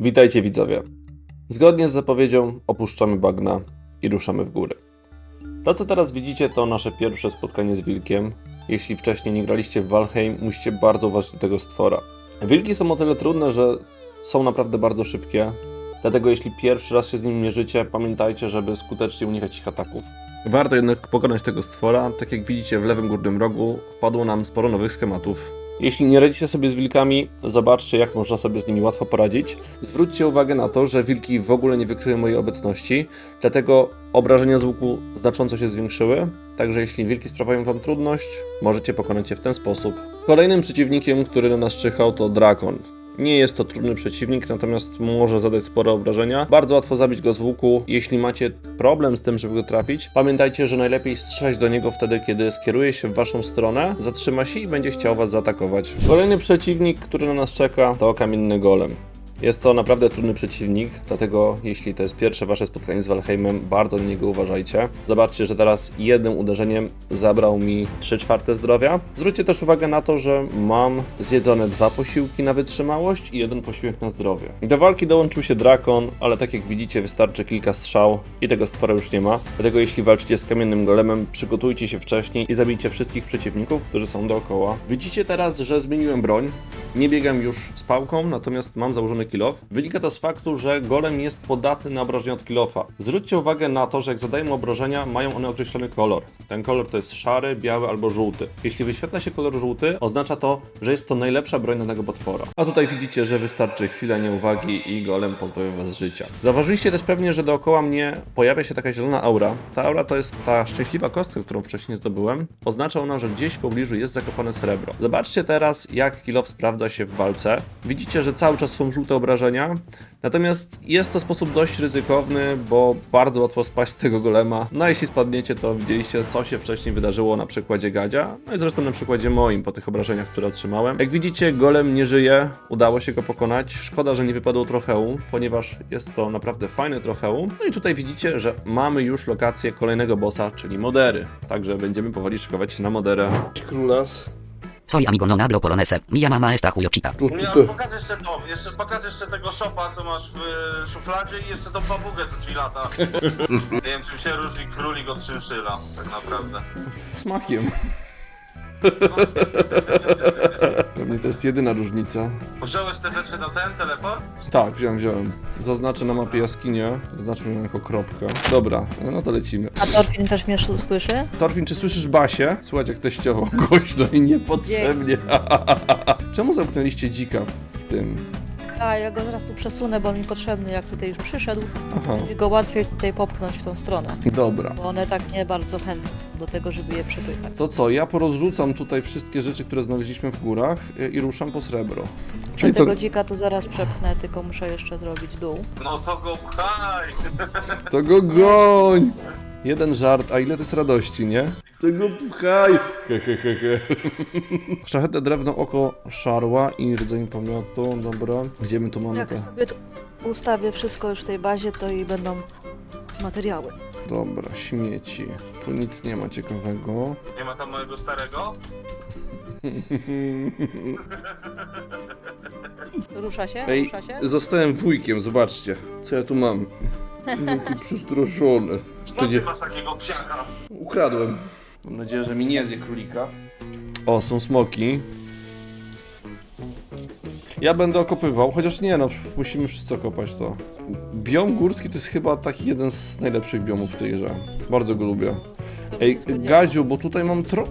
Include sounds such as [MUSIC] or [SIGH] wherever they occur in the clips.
Witajcie widzowie. Zgodnie z zapowiedzią opuszczamy bagna i ruszamy w górę. To co teraz widzicie to nasze pierwsze spotkanie z wilkiem. Jeśli wcześniej nie graliście w Valheim, musicie bardzo uważać do tego stwora. Wilki są o tyle trudne, że są naprawdę bardzo szybkie, dlatego jeśli pierwszy raz się z nim mierzycie, pamiętajcie, żeby skutecznie unikać ich ataków. Warto jednak pokonać tego stwora, tak jak widzicie w lewym górnym rogu wpadło nam sporo nowych schematów. Jeśli nie radzicie sobie z wilkami, zobaczcie jak można sobie z nimi łatwo poradzić. Zwróćcie uwagę na to, że wilki w ogóle nie wykryły mojej obecności, dlatego obrażenia z łuku znacząco się zwiększyły, także jeśli wilki sprawiają wam trudność, możecie pokonać je w ten sposób. Kolejnym przeciwnikiem, który na nas czyhał to Drakon. Nie jest to trudny przeciwnik, natomiast może zadać spore obrażenia. Bardzo łatwo zabić go z łuku. Jeśli macie problem z tym, żeby go trafić, pamiętajcie, że najlepiej strzelać do niego wtedy, kiedy skieruje się w waszą stronę, zatrzyma się i będzie chciał was zaatakować. Kolejny przeciwnik, który na nas czeka, to kamienny golem. Jest to naprawdę trudny przeciwnik, dlatego jeśli to jest pierwsze wasze spotkanie z Valheimem, bardzo na niego uważajcie. Zobaczcie, że teraz jednym uderzeniem zabrał mi 3 czwarte zdrowia. Zwróćcie też uwagę na to, że mam zjedzone dwa posiłki na wytrzymałość i jeden posiłek na zdrowie. Do walki dołączył się Drakon, ale tak jak widzicie wystarczy kilka strzał i tego stwora już nie ma. Dlatego jeśli walczycie z kamiennym golemem, przygotujcie się wcześniej i zabijcie wszystkich przeciwników, którzy są dookoła. Widzicie teraz, że zmieniłem broń. Nie biegam już z pałką, natomiast mam założony kilof. Wynika to z faktu, że golem jest podatny na obrażenia od kilofa. Zwróćcie uwagę na to, że jak zadają obrażenia, mają one określony kolor. Ten kolor to jest szary, biały albo żółty. Jeśli wyświetla się kolor żółty, oznacza to, że jest to najlepsza broń danego potwora. A tutaj widzicie, że wystarczy chwila nieuwagi i golem pozbawi was życia. Zauważyliście też pewnie, że dookoła mnie pojawia się taka zielona aura. Ta aura to jest ta szczęśliwa kostka, którą wcześniej zdobyłem. Oznacza ona, że gdzieś w pobliżu jest zakopane srebro. Zobaczcie teraz, jak kilof sprawdza się w walce. Widzicie, że cały czas są żółte obrażenia, natomiast jest to sposób dość ryzykowny, bo bardzo łatwo spaść z tego golema. No a jeśli spadniecie, to widzieliście, co się wcześniej wydarzyło na przykładzie Gadzia, no i zresztą na przykładzie moim, po tych obrażeniach, które otrzymałem. Jak widzicie, golem nie żyje, udało się go pokonać. Szkoda, że nie wypadło trofeum, ponieważ jest to naprawdę fajne trofeum. No i tutaj widzicie, że mamy już lokację kolejnego bossa, czyli Modery. Także będziemy powoli szykować się na Moderę. Królas. Soy amigo non hablo polonese. Mia mama esta chujochita. Tu, tu, Nie, tu. pokaż jeszcze to, jeszcze, pokaż jeszcze tego szopa, co masz w y, szufladzie i jeszcze tą papugę, co ci lata. [LAUGHS] Nie wiem, czym się różni królik od szynszyla, tak naprawdę. Smakiem. Pewnie to jest jedyna różnica. Wziąłeś te rzeczy na ten teleport? Tak, wziąłem, wziąłem. Zaznaczę na mapie jaskinię. Zaznaczmy ją jako kropkę. Dobra, no to lecimy. A Torfin też mnie sz- słyszy? Torfin, czy słyszysz Basię? Słuchaj, jak teściowo [LAUGHS] głośno i niepotrzebnie. [LAUGHS] Czemu zamknęliście dzika w tym? A, ja go zaraz tu przesunę, bo on mi potrzebny, jak tutaj już przyszedł. Aha, Będzie go łatwiej tutaj popchnąć w tą stronę. dobra. Bo one tak nie bardzo chętne do tego, żeby je przepychać. To co, ja porozrzucam tutaj wszystkie rzeczy, które znaleźliśmy w górach y, i ruszam po srebro. Czyli co, Tego dzika tu zaraz przepchnę, tylko muszę jeszcze zrobić dół. No to go pchaj! [LAUGHS] to go goń! Jeden żart, a ile to jest radości, nie? To go pchaj! He, he, he, he. [LAUGHS] Szlachetne drewno, oko szarła i rdzeń pomiotu, dobra. Gdzie my tu mamy Jak te? sobie tu ustawię wszystko już w tej bazie, to i będą materiały. Dobra, śmieci. Tu nic nie ma ciekawego. Nie ma tam mojego starego? [LAUGHS] Rusza się? Ej, Rusza się? zostałem wujkiem, zobaczcie. Co ja tu mam? Jaki [LAUGHS] przestraszony. To Skąd nie... ty masz takiego psiaka? Ukradłem. Mam nadzieję, że mi nie zje królika. O, są smoki. Ja będę okopywał, chociaż nie no, musimy wszyscy okopać to. Biom górski to jest chyba taki jeden z najlepszych biomów w tej grze. Bardzo go lubię. Ej, Gadziu, bo tutaj mam tro...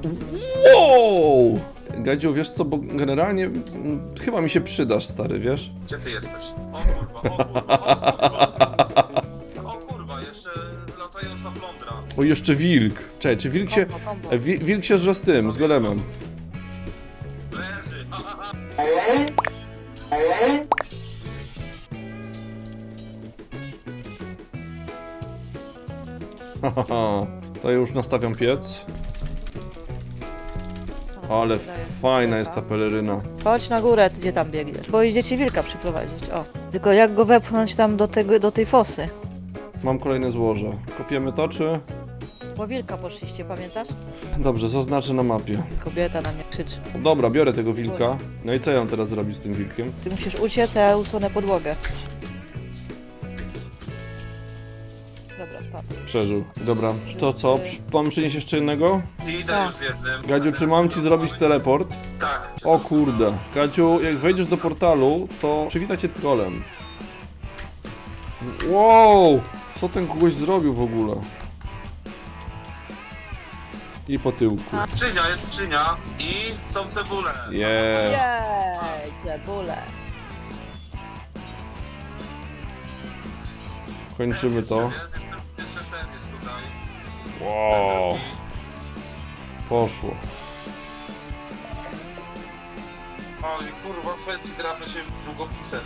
Wow! Gadziu, wiesz co, bo generalnie mm, chyba mi się przydasz, stary, wiesz? Gdzie ty jesteś? O kurwa, o kurwa, o kurwa. O kurwa, jeszcze latająca flądra. O, jeszcze wilk. Czekaj, czy wilk się... E, Wi wilk się żre z tym, z golemem. Już nastawiam piec. Ale fajna jest ta peleryna. Chodź na górę, ty gdzie tam biegniesz. Bo idziecie wilka przyprowadzić, o. Tylko jak go wepchnąć tam do, tego, do tej fosy? Mam kolejne złoże. Kopiemy to, czy? Po wilka poszliście, pamiętasz? Dobrze, zaznaczę na mapie. Kobieta na mnie krzyczy. Dobra, biorę tego wilka. No i co ja mam teraz zrobić z tym wilkiem? Ty musisz uciec, a ja usunę podłogę. Przeżył. Dobra, to co? Mam przynieść jeszcze jednego? Idę Tak. już z jednym. Gadziu, czy mam ci zrobić teleport? Tak. O kurde. Gadziu, jak wejdziesz do portalu, to przywita cię golem. Wow! Co ten kogoś zrobił w ogóle? I po tyłku. Skrzynia, jest skrzynia i są cebule. Yeah. Jej, cebule. Kończymy to. Wow. Poszło. Oj, kurwa, Sventy drapie się długopisem.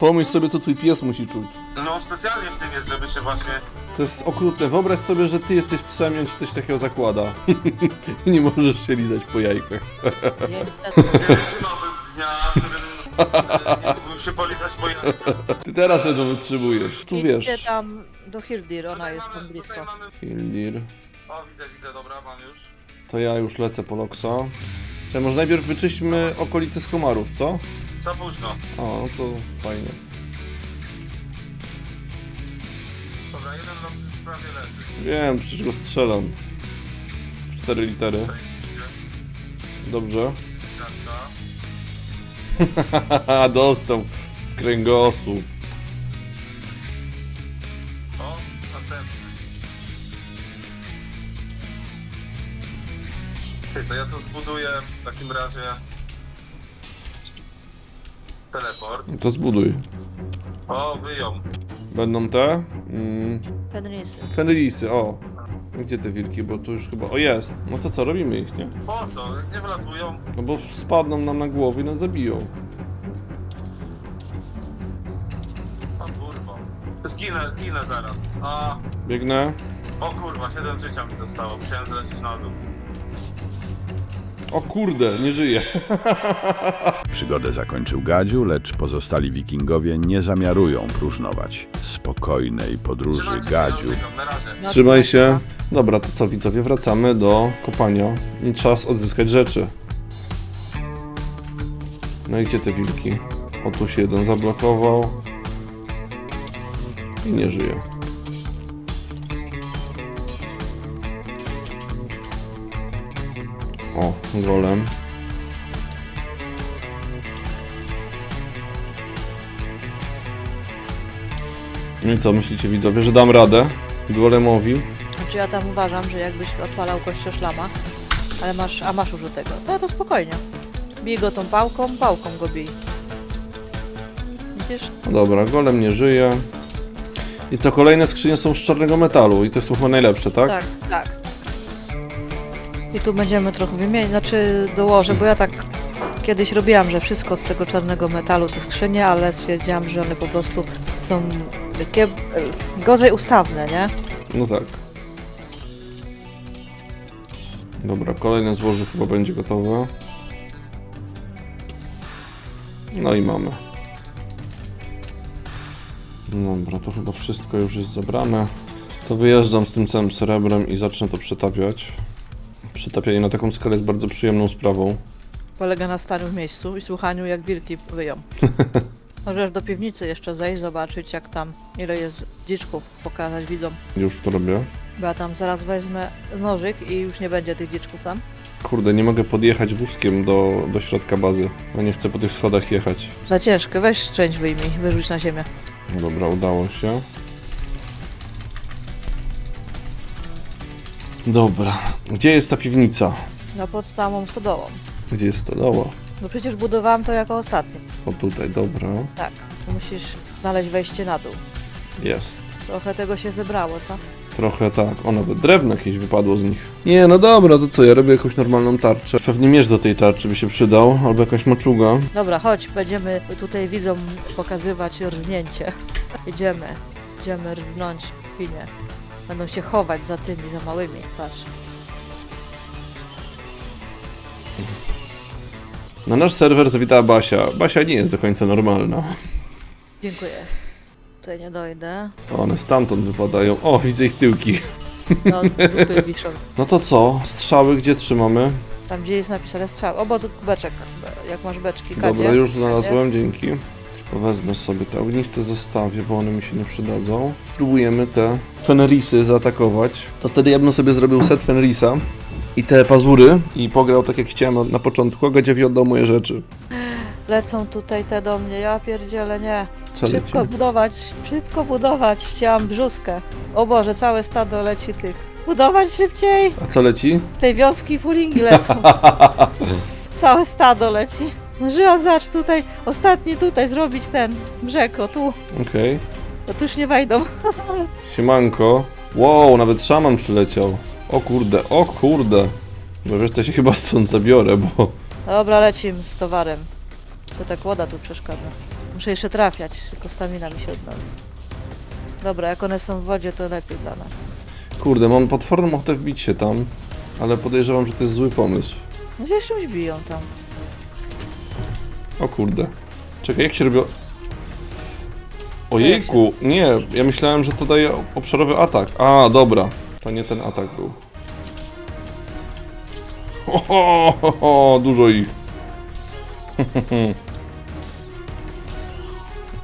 Pomyśl sobie, co twój pies musi czuć. No, specjalnie w tym jest, żeby się właśnie... To jest okrutne. Wyobraź sobie, że ty jesteś psem i on ci coś takiego zakłada. [LAUGHS] Nie możesz się lizać po jajkach. Niestety. Nie wytrzymałbym dnia, którym e, nie mógłbym się polizać po jajkach. [LAUGHS] Ty teraz ledwo wytrzymujesz. Tu wiesz. Idźcie tam do Hildir, ona Tutaj jest mamy- tam blisko. Tutaj mamy... Hildir. O, widzę, widzę, dobra, mam już. To ja już lecę po Loxa. Czy może najpierw wyczyśćmy okolice z komarów, co? Za późno. O, no to fajnie. Dobra, jeden lot już prawie leży. Wiem, przecież go strzelam. W cztery litery. Dobrze. Haha, [LAUGHS] dostał kręgosłup. O, następny. Ty, to ja tu zbuduję w takim razie teleport. To zbuduj. O, wyją. Będą te? Mm, Fenrisy. Fenrisy, o. Gdzie te wilki? Bo tu już chyba... O, jest. No to co, robimy ich, nie? Po co? Nie wlatują? No bo spadną nam na głowę i nas zabiją. Zginę, zginę zaraz. A, Biegnę. o kurwa, 7 życia mi zostało. Musiałem zlecieć na dół. O kurde, nie żyje. Przygodę zakończył Gadziu, lecz pozostali wikingowie nie zamiarują próżnować. Spokojnej podróży Trzymajcie się, Gadziu Jędrzyk, na razie. Trzymaj się. Dobra, to co widzowie, wracamy do kopania i czas odzyskać rzeczy. No i gdzie te wilki? O, tu się jeden zablokował. I nie żyje. O, golem. No i co, myślicie widzowie, że dam radę golemowi? Znaczy ja tam uważam, że jakbyś odpalał kościoszlama, ale masz, a masz już tego, to to spokojnie. Bij go tą pałką, pałką go bij. Widzisz? No Dobra, golem nie żyje. I co, kolejne skrzynie są z czarnego metalu i to jest chyba najlepsze, tak? Tak, tak. I tu będziemy trochę wymienić, znaczy dołożę, bo ja tak kiedyś robiłam, że wszystko z tego czarnego metalu to skrzynie, ale stwierdziłam, że one po prostu są takie e, gorzej ustawne, nie? No tak. Dobra, kolejne złoże chyba będzie gotowe. No i mamy. Dobra, to chyba wszystko już jest zebrane. To wyjeżdżam z tym całym srebrem i zacznę to przetapiać. Przetapianie na taką skalę jest bardzo przyjemną sprawą. Polega na staniu w miejscu i słuchaniu jak wilki wyją. [LAUGHS] Możesz do piwnicy jeszcze zejść, zobaczyć jak tam, ile jest dziczków, pokazać widzom. Już to robię. Bo ja tam zaraz wezmę nożyk i już nie będzie tych dziczków tam. Kurde, nie mogę podjechać wózkiem do, do środka bazy. Ja nie chcę po tych schodach jechać. Za ciężkie, weź część wyjmij, wyrzuć na ziemię. Dobra, udało się. Dobra, gdzie jest ta piwnica? No pod samą stodołą. Gdzie jest stodoła? No przecież budowałam to jako ostatni. O tutaj, dobra. Tak, musisz znaleźć wejście na dół. Jest. Trochę tego się zebrało, co? Trochę tak. O, nawet drewno jakieś wypadło z nich. Nie, no dobra, to co, ja robię jakąś normalną tarczę. Pewnie miecz do tej tarczy by się przydał, albo jakaś maczuga. Dobra, chodź, będziemy tutaj widzom pokazywać rwnięcie. Idziemy, idziemy rwnąć świnie. Będą się chować za tymi, za małymi, patrz. Na nasz serwer zawitała Basia. Basia nie jest do końca normalna. Dziękuję. Tutaj nie dojdę. One stamtąd wypadają. O, widzę ich tyłki. No, dupy [LAUGHS] wiszą. No to co? Strzały gdzie trzymamy? Tam gdzie jest napisane strzał. O, bo to beczek. Jak masz beczki, kadzie. Dobra, już znalazłem, dzięki. To wezmę sobie te ogniste zostawię, bo one mi się nie przydadzą. Próbujemy te Fenrisy zaatakować. To wtedy ja bym sobie zrobił set Fenrisa i te pazury i pograł tak jak chciałem na, na początku, a Gadziowi oddał moje rzeczy. Lecą tutaj te do mnie, ja pierdzielę, nie. Co? Szybko budować, szybko budować, chciałam brzuskę. O Boże, całe stado leci tych. Budować szybciej! A co leci? Z tej wioski fulingi lecą. [LAUGHS] Całe stado leci. No Żyłam, zacz tutaj, ostatni tutaj zrobić ten brzeg, o tu. Okej. To tu już nie wejdą. [LAUGHS] Siemanko. Wow, nawet szaman przyleciał. O kurde, o kurde. No wiesz co, ja się chyba stąd zabiorę, bo... Dobra, lecimy z towarem. To tak woda tu przeszkadza. Muszę jeszcze trafiać, tylko stamina mi się odnowi. Dobra, jak one są w wodzie, to lepiej dla nas. Kurde, mam potworną ochotę wbić się tam, ale podejrzewam, że to jest zły pomysł. No gdzieś czymś biją tam. O kurde. Czekaj, jak się robi... Ojejku, nie, ja myślałem, że to daje obszarowy atak. A, dobra. To nie ten atak był. Ho, ho, ho, ho, dużo ich. [LAUGHS]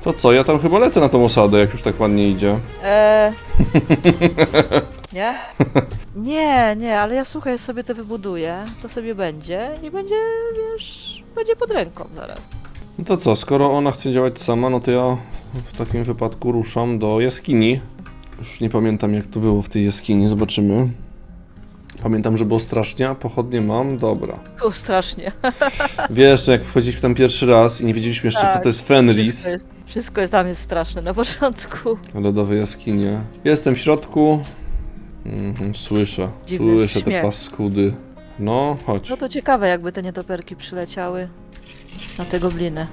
To co, ja tam chyba lecę na tą osadę, jak już tak ładnie idzie. Eee... Nie? [LAUGHS] Nie, nie, ale ja słuchaj, sobie to wybuduję, to sobie będzie i będzie, wiesz, będzie pod ręką zaraz. No to co, skoro ona chce działać sama, no to ja w takim wypadku ruszam do jaskini. Już nie pamiętam jak to było w tej jaskini, zobaczymy. Pamiętam, że było strasznie, a pochodnie mam, dobra. O, strasznie. [LAUGHS] Wiesz, jak wchodziliśmy tam pierwszy raz i nie wiedzieliśmy jeszcze co Tak, to jest Fenris. Wszystko, jest, wszystko jest tam jest straszne na początku. Lodowe jaskinie. Jestem w środku. Mhm, słyszę, Dziwny słyszę te śmiech. paskudy. No, chodź. No to ciekawe, jakby te nietoperki przyleciały na te gobliny.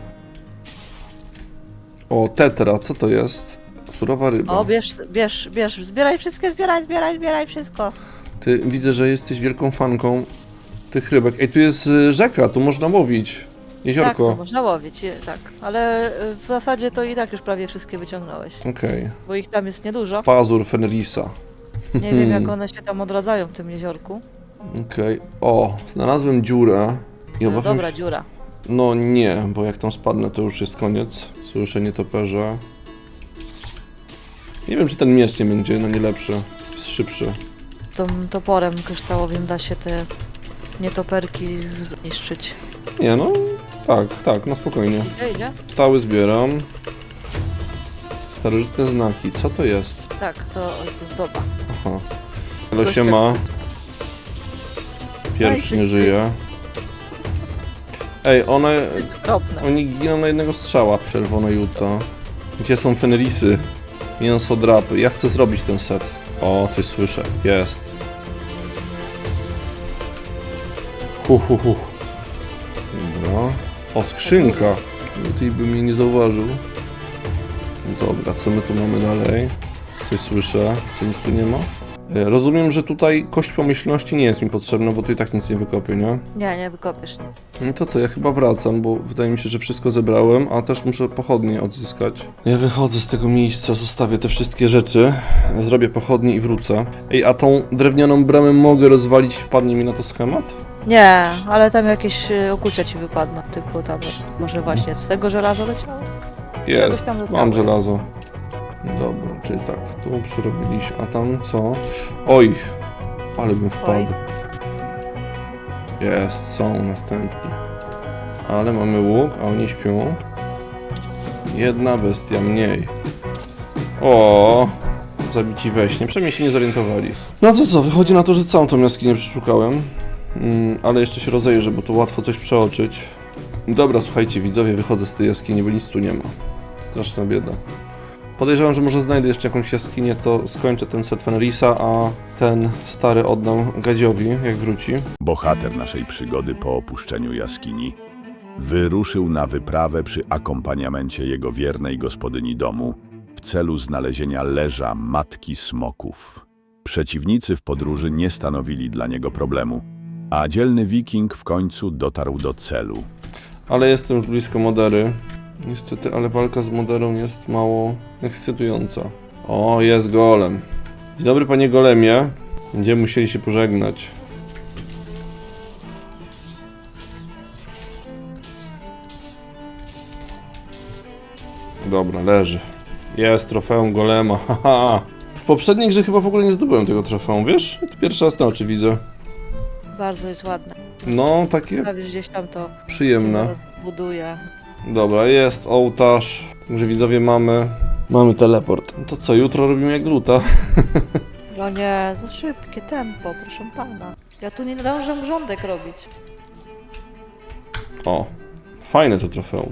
O, tetra, co to jest? Surowa ryba. O, bierz, bierz, bierz, zbieraj wszystkie, zbieraj, zbieraj, zbieraj wszystko. Ty widzę, że jesteś wielką fanką tych rybek. Ej, tu jest y, rzeka, tu można łowić. Tak, to Jeziorko. można łowić, je- tak. Ale y, w zasadzie to i tak już prawie wszystkie wyciągnąłeś, Okej. bo ich tam jest niedużo. Pazur Fenrisa. Nie wiem, [LAUGHS] jak one się tam odradzają w tym jeziorku. Okej. O, znalazłem dziurę. I No, obawiam dobra się... dziura. No nie, bo jak tam spadnę, to już jest koniec. Słyszę nietoperze. Nie wiem, czy ten miecz nie będzie na nie lepszy. Jest szybszy. Tym toporem kryształowym da się te nietoperki zniszczyć. Nie, no... Tak, tak, no spokojnie. Idzie, idzie? Stały zbieram. Starożytne znaki. Co to jest? Tak, to, zdoba. Aha. Ale się ma. Pierwszy nie żyje. Ej, one... Oni giną na jednego strzała. Czerwone Juta. Gdzie są Fenrisy? Mięso drapy. Ja chcę zrobić ten set. O, coś słyszę. Jest. Hu, hu, hu. Dobra. O, skrzynka. Ty by mnie nie zauważył. Dobra, co my tu mamy dalej? Coś słyszę. Czy nic tu nie ma? E, Rozumiem, że tutaj kość pomyślności nie jest mi potrzebna, bo tu i tak nic nie wykopię, nie? Nie, nie wykopiesz. Nie. No to co, ja chyba wracam, bo wydaje mi się, że wszystko zebrałem, a też muszę pochodnie odzyskać. Ja wychodzę z tego miejsca, zostawię te wszystkie rzeczy, zrobię pochodnie i wrócę. Ej, a tą drewnianą bramę mogę rozwalić, wpadnie mi na to schemat? Nie, ale tam jakieś y, okucia ci wypadną, typu tam może właśnie z tego żelaza leciało? Jest, tam mam żelazo. Dobra, czyli tak, tu przyrobiliśmy, a tam co? Oj, ale bym wpadł. Jest, są następni. Ale mamy łuk, a oni śpią. Jedna bestia mniej. O, zabici we śnie. Przynajmniej się nie zorientowali. No to co, wychodzi na to, że całą tą jaskinię przeszukałem. Mm, ale jeszcze się rozejrzę, bo tu łatwo coś przeoczyć. Dobra, słuchajcie, widzowie, wychodzę z tej jaskini, bo nic tu nie ma. Straszna bieda. Podejrzewam, że może znajdę jeszcze jakąś jaskinię, to skończę ten set Fenrisa, a ten stary oddam Gadziowi, jak wróci. Bohater naszej przygody po opuszczeniu jaskini wyruszył na wyprawę przy akompaniamencie jego wiernej gospodyni domu w celu znalezienia leża matki smoków. Przeciwnicy w podróży nie stanowili dla niego problemu, a dzielny wiking w końcu dotarł do celu. Ale jestem już blisko Modery. Niestety, ale walka z Moderą jest mało ekscytująca. O, jest golem. Dzień dobry, panie golemie. Będziemy musieli się pożegnać. Dobra, leży. Jest trofeum golema, [LAUGHS] haha. W poprzedniej grze chyba w ogóle nie zdobyłem tego trofeum, wiesz? To pierwszy raz na oczy widzę. Bardzo jest ładne. No, takie Prawie gdzieś tam to przyjemne. buduje. Dobra, jest ołtarz. Także widzowie mamy. Mamy teleport. No to co, jutro robimy jak gluta? [LAUGHS] No nie, za szybkie tempo, proszę pana. Ja tu nie zdążę grządek robić. O, fajne to trofeum.